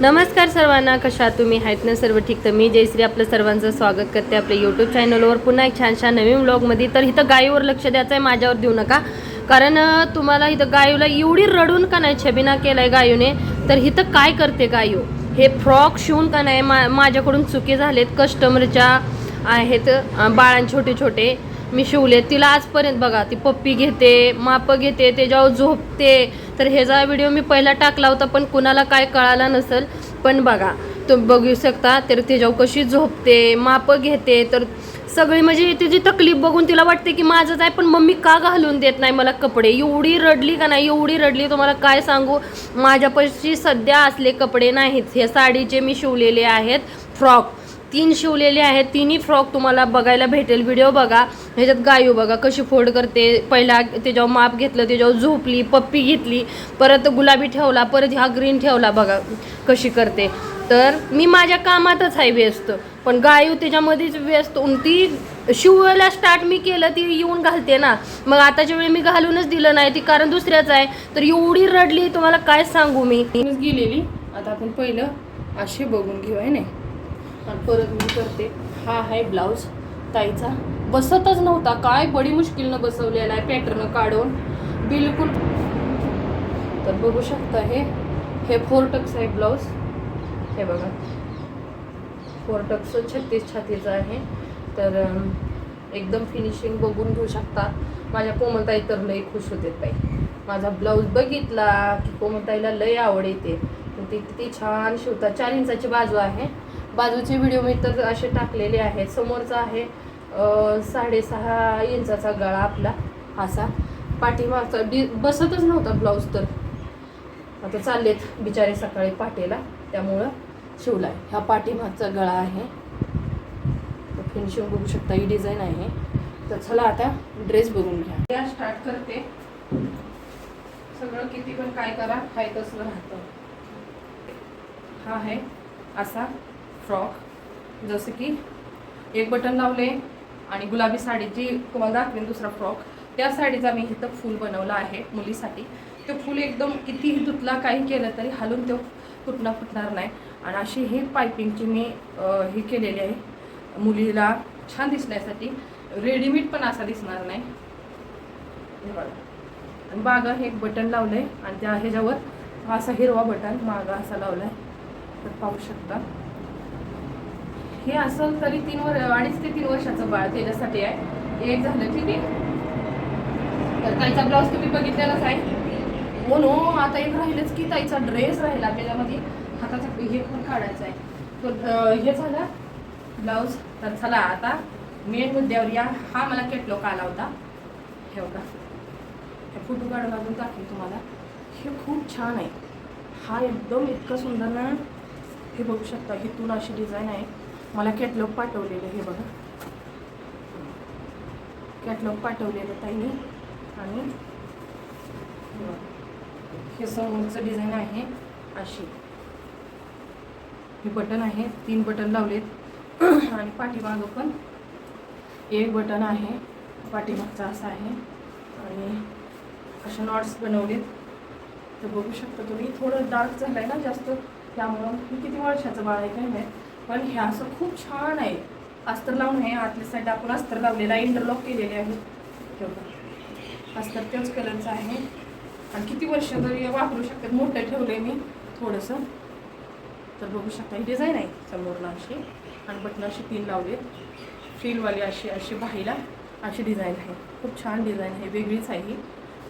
नमस्कार सर्वांना कशा तुम्ही? आहेत ना सर्व ठीक तर मी जयश्री आपलं सर्वांचं स्वागत करते आपल्या यूट्यूब चॅनलवर पुन्हा एक छान छान नवीन ब्लॉगमध्ये तर इथं गायीवर लक्ष द्यायचं आहे माझ्यावर देऊ नका. कारण तुम्हाला इथं गायूला एवढी रडून का नाही छबिना केलाय गायूने? तर इथं काय करते गायू? हे फ्रॉक शिवून का नाही मा माझ्याकडून चुकी झालेत? कस्टमरच्या आहेत बाळां छोटे छोटे मी शिवले तिला आजपर्यंत बघा ती पप्पी घेते माप घेते त्याच्यावर झोपते. तर ह्याचा व्हिडिओ मी पहिला टाकला होता पण कुणाला काय कळाला नसेल पण बघा. तुम्ही बघू शकता तर त्याच्यावर कशी झोपते मापं घेते तर सगळी म्हणजे तिची तकलीफ बघून तिला वाटते की माझंच आहे पण मम्मी का घालून देत नाही मला कपडे? एवढी रडली का नाही? एवढी रडली तुम्हाला काय सांगू? माझ्यापाशी सध्या असले कपडे नाहीत. हे साडीचे मी शिवलेले आहेत फ्रॉक. तीन शिवलेले आहेत. तिन्ही फ्रॉक तुम्हाला बघायला भेटेल. व्हिडिओ बघा. ह्याच्यात गायू बघा कशी फोल्ड करते. पहिला त्याच्यावर माप घेतलं त्याच्यावर झोपली पप्पी घेतली परत गुलाबी ठेवला परत ह्या ग्रीन ठेवला बघा कशी करते. तर मी माझ्या कामातच आहे व्यस्त. पण गायू त्याच्यामध्येच व्यस्त. ती शिवायला स्टार्ट मी केलं ती येऊन घालते ना. मग आताच्या वेळी मी घालूनच दिलं नाही. ती कारण दुसऱ्याच आहे. तर एवढी रडली तुम्हाला काय सांगू मी? गेलेली. आता आपण पहिलं असे बघून घेऊ आहे नाही? आणि परत मी करते. हा आहे ब्लाऊज ताईचा. बसतच नव्हता. काय बडी मुश्किलनं बसवलेला आहे पॅटर्न काढून. बिलकुल. तर बघू शकता हे. हे फोर टक्स आहे ब्लाऊज. हे बघा. फोर टक्स छत्तीस छातीचं आहे. तर एकदम फिनिशिंग बघून घेऊ शकता. माझ्या कोमलताई तर लय खुश होते ताई. माझा ब्लाऊज बघितला की कोमलताईला लय आवड येते. पण ती किती छान शिवता चार इंचाची बाजू आहे. बाजूचे व्हिडिओ मी तर असे टाकलेले आहेत. समोरचा आहे साडेसहा इंचाचा गळा आपला असा. पाठीमागचा डि बसतच नव्हता ब्लाऊज तर. आता चाललेत बिचारे सकाळी पाटेला त्यामुळं शिवलाय. हा पाठीमागचा गळा आहे. फिनिशिंग बघू शकता ही डिझाईन आहे. तर चला आता ड्रेस बघून घ्या. त्या स्टार्ट करते. सगळं किती पण काय करा हाय तसं राहतं. हा आहे असा. फ्रॉक जसं की एक बटन लावले आणि गुलाबी साडी जी तुम्हाला दाखवेन दुसरा फ्रॉक त्या साडीचा मी इथं फूल बनवला आहे मुलीसाठी. ते फूल एकदम कितीही धुतला काही केलं तरी हलून तो फुटणार फुटणार नाही. आणि अशी ही पायपिंगची मी हे केलेली आहे. मुलीला छान दिसण्यासाठी. रेडीमेड पण असा दिसणार नाही. आणि मागं हे एक बटन लावलं आहे आणि त्या ह्याच्यावर असा हिरवा बटन मागं असा लावला आहे तर पाहू शकता. हे असं तरी तीन वर अडीच ते तीन वर्षाचं बाळ त्याच्यासाठी आहे. एक झालं ठीक आहे? तर ताईचा ब्लाऊज तुम्ही बघितलेलाच आहे. हो, म्हणून आता एक राहिलंच की ताईचा ड्रेस राहिला त्याच्यामध्ये. हाताचा हे पण काढायचा आहे. तर हे झालं ब्लाऊज. तर चला आता मेन मुद्द्यावर या. हा मला केटलॉक आला होता. हे होता हे फोटो काढून अजून दाखवेल तुम्हाला. हे खूप छान आहे. हा एकदम इतका सुंदर ना. हे बघू शकता इथून अशी डिझाईन आहे. मला कॅटलॉग पाठवलेलं हे बघा. कॅटलॉग पाठवलेलं ताईने. आणि हे समोरचं डिझाईन आहे अशी. हे बटन आहे तीन बटन लावलेत. आणि पाठीमागं पण एक बटन आहे. पाठीमागचा असा आहे. आणि असे नॉट्स बनवलेत. तर बघू शकता तुम्ही थोडं डार्क झालं आहे ना जास्त त्यामुळं मी किती वर्षाचं बाळ आहे काय नाही पण हे असं खूप छान आहे. अस्तर लावून आहे आतल्या साईड आपण अस्तर लावलेलं आहे इंटरलॉक केलेले आहे. तेवढं अस्तर त्याच कलरचं आहे. आणि किती वर्ष तरी वापरू शकतात मोठं ठेवलं मी थोडंसं. तर बघू शकता ही डिझाईन आहे समोरला अशी. आणि बटन अशी तीन लावले फ्रीलवाली अशी अशी बाहीला अशी डिझाईन आहे. खूप छान डिझाईन आहे. वेगळीच आहे ही.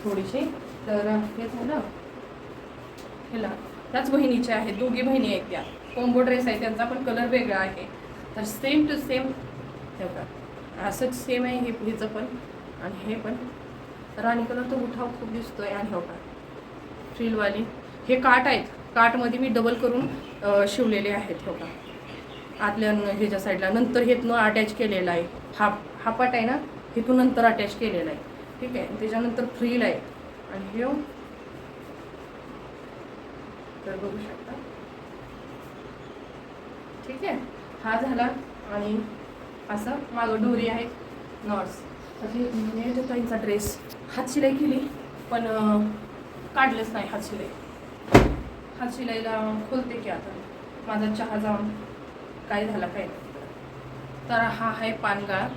थोडीशी. तर हे झालं. ह्याला त्याच बहिणीच्या आहेत दोघी बहिणी आहेत त्या. कोंबो ड्रेस आहे त्यांचा पण कलर वेगळा आहे. तर सेम टू सेम हे असंच सेम आहे हे हिचं पण. आणि हे पण. राणी कलर तो उठाव खूप दिसतो आहे आणि हो का? फ्रीलवाली हे काट आहेत. काटमध्ये मी डबल करून शिवलेले आहेत हो का? आतल्या ह्याच्या साईडला नंतर हेतनं अटॅच केलेलं आहे. हाफ हा पाट आहे ना? हेतून नंतर अटॅच केलेला आहे. ठीक आहे? त्याच्यानंतर फ्रील आहे. आणि हे. हो. तर बघू शकता. ठीक आहे? हा झाला आणि असं मागं डोरी आहे नॉट्स अशी नेट ताईंचा ड्रेस हात शिलाई केली पण काढलंच नाही हात शिलाई. हात शिलाईला खोलते की आता. माझा चहा जाऊन काय झाला काय? तर हा आहे पानगाळा.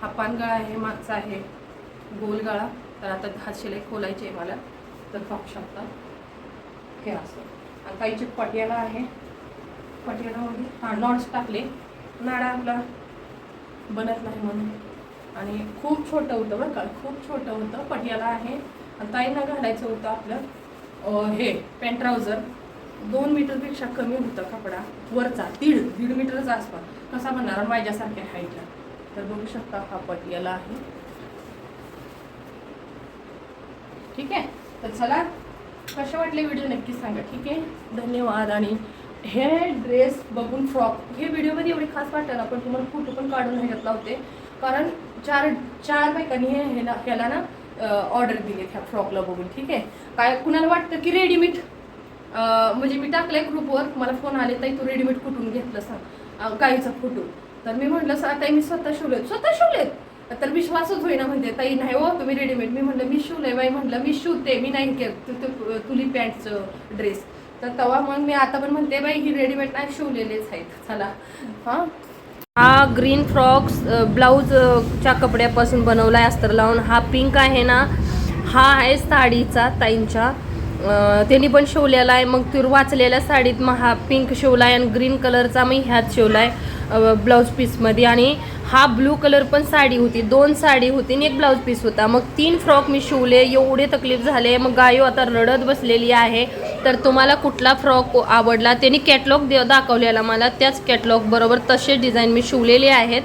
हा पानगाळा आहे मागचा आहे गोलगाळा. तर आता हात शिलाई खोलायची आहे मला. तर पाहू शकता. हे असं. आणि काहीची पटियाला आहे. पटियालामध्ये म्हणजे, हा नॉट्स टाकले. नाडा आपला बनत नाही म्हणून. आणि खूप छोटं होतं बरं का. खूप छोटं होतं. पटियाला आहे. आणि ताईंना घालायचं होतं आपलं हे पॅन्ट ट्राउझर दोन मीटरपेक्षा कमी होतं कपडा. वरचा दीड दीड मीटरचा आसपास. कसा बनणार? माझ्यासारख्या हाईटला तर बघू शकता हा पटियाला आहे. ठीक आहे? तर चला कसे वाटले व्हिडिओ नक्की सांगा ठीक आहे? धन्यवाद. आणि हे ड्रेस बघून फ्रॉक हे व्हिडिओमध्ये एवढे खास वाटलं ना पण तुम्हाला फोटो पण काढून ह्याच्यात लावते कारण चार चार बायकांनी हे ह्याला ह्याला ना ऑर्डर दिली ह्या फ्रॉकला बघून ठीक आहे? काय कुणाला वाटतं की रेडीमेड म्हणजे मी टाकलं आहे ग्रुपवर मला फोन आले ताई तू रेडीमेड कुठून घेतलं सांग अं, गाईचा फोटो तर मी म्हटलं "सा- ताई मी स्वतः शिवलेत. स्वतः शिवलेत? तर विश्वासच होईना म्हणते ताई नाही हो तुम्ही रेडीमेड मी म्हणलं मी शिवलंय बाई म्हटलं मी शिवते मी नाही केलं तु- तुली पॅन्टचं ड्रेस. तर तेव्हा मग मी आता पण म्हणते बाई ही रेडीमेड नाही शिवलेलेच आहेत चला. हां? हा ग्रीन फ्रॉक्स ब्लाऊजच्या कपड्यापासून बनवला आहे अस्तर लावून. हा पिंक आहे ना हा आहे साडीचा ताईंच्या. त्यांनी पण शिवलेला आहे. मग तूर वाचलेल्या साडीत मग हा पिंक शिवला आहे आणि ग्रीन कलरचा मी ह्यात शिवला आहे ब्लाऊज पीसमध्ये आणि हा ब्लू कलर पण साडी होती. दोन साडी होती आणि एक ब्लाऊज पीस होता. मग तीन फ्रॉक मी शिवले. एवढे तकलीफ झाले. मग गायो आता रडत बसलेली आहे. तर तुम्हाला कुठला फ्रॉक आवडला? त्यांनी कॅटलॉग दे दाखवलेला मला. त्याच कॅटलॉग बरोबर तसे डिझाईन मी शिवलेले आहेत.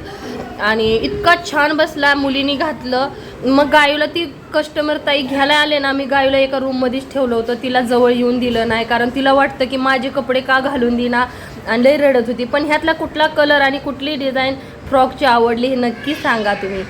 आणि इतका छान बसला मुलींनी घातलं. मग गायूला ती कस्टमर ताई घ्यायला आले ना मी गायूला एका रूममध्येच ठेवलं होतं. तिला जवळ येऊन दिलं नाही कारण तिला वाटतं की माझे कपडे का घालून दिना आणि लई रडत होती. पण ह्यातला कुठला कलर आणि कुठली डिझाईन फ्रॉकची आवडली हे नक्की सांगा तुम्ही.